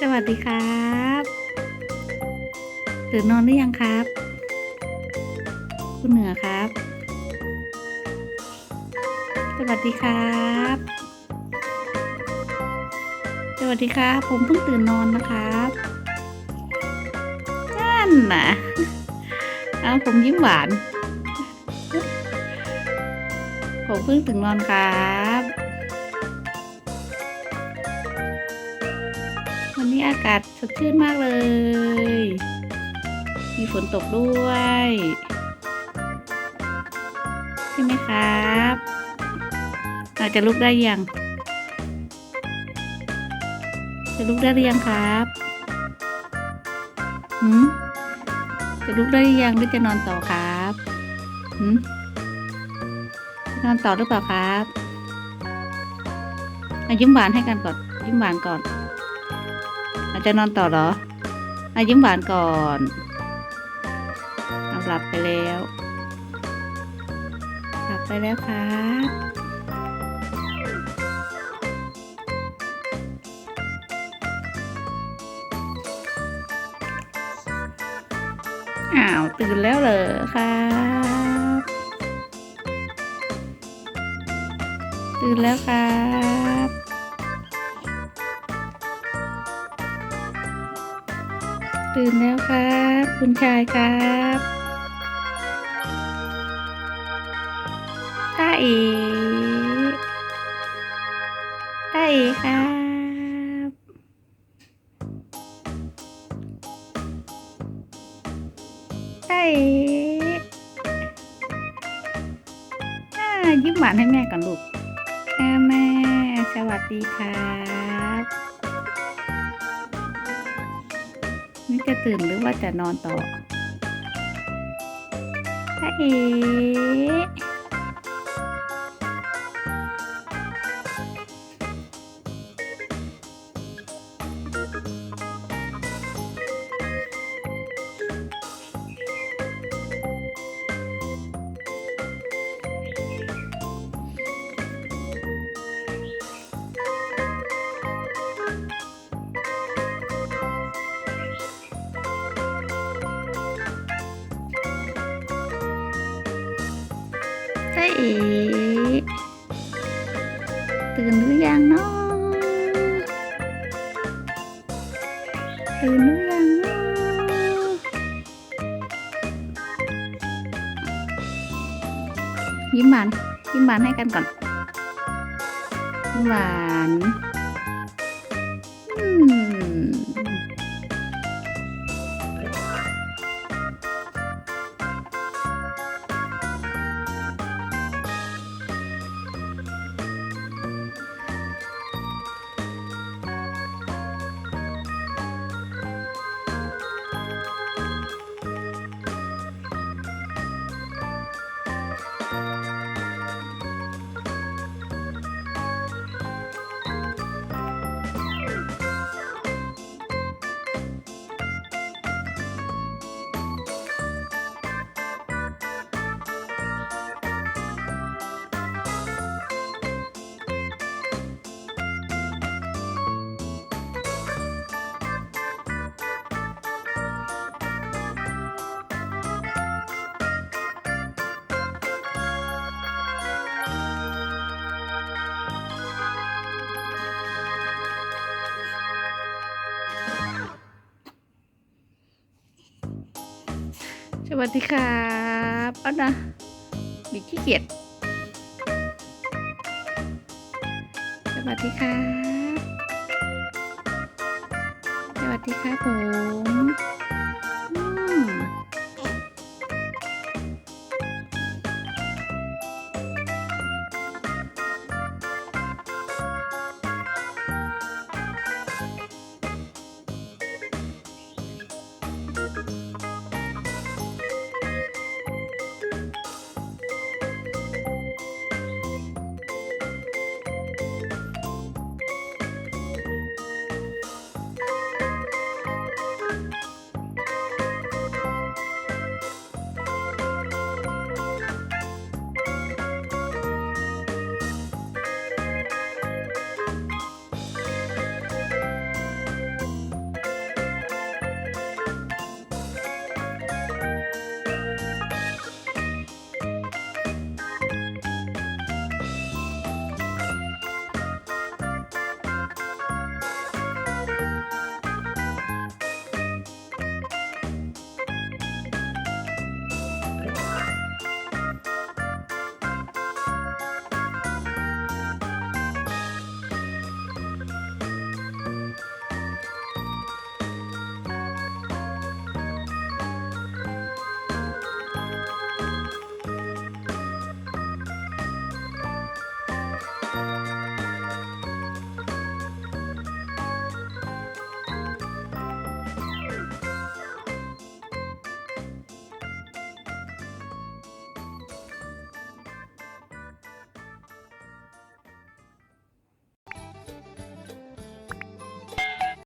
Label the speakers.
Speaker 1: สวัสดีครับตื่นนอนหรือยังครับ คุณเหนือครับ สวัสดีครับ สวัสดีครับ ผมเพิ่งตื่นนอนนะครับนั่นนะเอาผมยิ้มหวาน ผมเพิ่งตื่นนอนครับ นี้อากาศสดชื่นมากเลย มีฝนตกด้วย ใช่ไหมครับอาจจะลุกได้ยังจะลุกได้หรือยังครับหืมจะลุกได้หรือยังหรือจะนอนต่อครับหืมนอนต่อหรือเปล่าครับอายิ้มหวานให้กันก่อน ยิ้มหวานก่อน จะนอนต่อเหรออายิ้มหวานก่อนเอาหลับไปแล้ว หลับไปแล้วครับอ้าว ตื่นแล้วเหรอครับตื่นแล้วครับ ตื่นแล้วครับ คุณชายครับตาเอ๋ตาเอ๋ครับตาเอ๋อ่ายิ้มหวานให้แม่ก่อนลูกแม่สวัสดีครั จะตื่นหรือว่าจะนอนต่อตาเอ ตาเอ๋ตื่นหรือยังเนาะตื่นหรือยังเนาะยิ้มหวานยิ้มหวานให้กันก่อนยิ้มหวานอืม สวัสดีครับเอานะบีขี้เกียจสวัสดีครับ สวัสดีครับผม